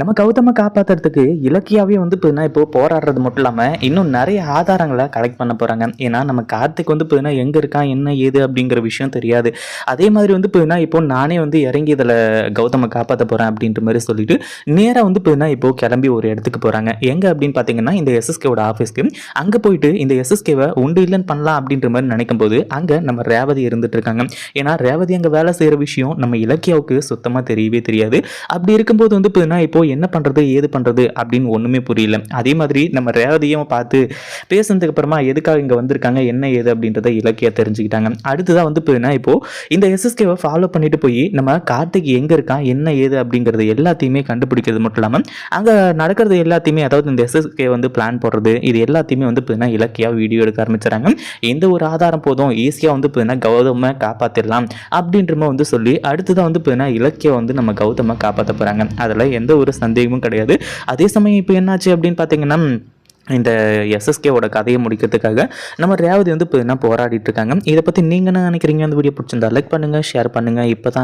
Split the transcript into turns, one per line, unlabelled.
நம்ம கௌதம காப்பாத்துறதுக்கு இலக்கியாவே வந்து பார்த்தீங்கன்னா இப்போ போராடுறது மட்டும் இல்லாமல் இன்னும் நிறைய ஆதாரங்களை கலெக்ட் பண்ண போகிறாங்க ஏன்னா நம்ம கார்த்திக் வந்து பார்த்தீங்கன்னா எங்கே இருக்கான் என்ன ஏது அப்படிங்கிற விஷயம் தெரியாது. அதே மாதிரி வந்து பார்த்தீங்கன்னா இப்போ நானே வந்து இறங்கி இதில் கௌதமை காப்பாற்ற போகிறேன் அப்படின்ற மாதிரி சொல்லிட்டு நேராக வந்து பார்த்தீங்கன்னா இப்போ கிளம்பி ஒரு இடத்துக்கு போகிறாங்க எங்கே அப்படின்னு பார்த்தீங்கன்னா இந்த எஸ்எஸ்கேவோட ஆஃபீஸ்க்கு அங்கே போயிட்டு இந்த எஸ்எஸ்கேவை உண்டு இல்லைன்னு பண்ணலாம் அப்படின்ற மாதிரி நினைக்கும் போது அங்கே நம்ம ரேவதி இருந்துட்டு இருக்காங்க. ஏன்னா ரேவதி அங்கே வேலை செய்கிற விஷயம் நம்ம இலக்கியாவுக்கு சுத்தமாக தெரியவே தெரியாது. அப்படி இருக்கும்போது வந்து பார்த்தீங்கன்னா இப்போ என்ன பண்ணுறது ஏது பண்ணுறது அப்படின்னு ஒன்றுமே புரியல. அதே மாதிரி நம்ம ரேவதியும் பார்த்து பேசுனதுக்கு அப்புறமா எதுக்காக இங்கே வந்திருக்காங்க என்ன ஏது அப்படின்றத இலக்கியா தெரிஞ்சுக்கிட்டாங்க. அடுத்ததாக வந்து பார்த்தீங்கன்னா இப்போது இந்த எஸ்எஸ்கேவை ஃபாலோ பண்ணிட்டு போய் நம்ம கார்த்திக் எங்கே இருக்கான் என்ன ஏது அப்படிங்கிறது எல்லாத்தையுமே கண்டுபிடிக்கிறது மட்டும் இல்லாமல் அங்கே நடக்கிறது எல்லாத்தையுமே அதாவது இந்த எஸ்எஸ்கே வந்து பிளான் போடுறது இது எல்லாத்தையுமே வந்து பார்த்தீங்கன்னா இலக்கியாக வீடியோ எடுக்க ஆரம்பிச்சுறாங்க. எந்த ஒரு ஆதாரம் போதும் ஈஸியாக வந்து பார்த்தீங்கன்னா கௌதமை காப்பாற்றிடலாம் அப்படின்றமா வந்து சொல்லி அடுத்ததான் வந்து பார்த்தீங்கன்னா இலக்கியம் வந்து நம்ம கௌதமை காப்பாற்ற போகிறாங்க அதில் எந்த ஒரு ஒரு சந்தேகமும் கிடையாது. அதே சமயம் இப்போ என்னாச்சு அப்படின்னு பார்த்தீங்கன்னா இந்த எஸ்எஸ்கேவோட கதையை முடிக்கிறதுக்காக நம்ம ரேவதி வந்து இப்போ என்ன போராடிட்டு இருக்காங்க. இதை பற்றி நீங்கள் என்ன நினைக்கிறீங்க? அந்த வீடியோ பிடிச்சிருந்தா லைக் பண்ணுங்கள் ஷேர் பண்ணுங்கள் இப்போ தான்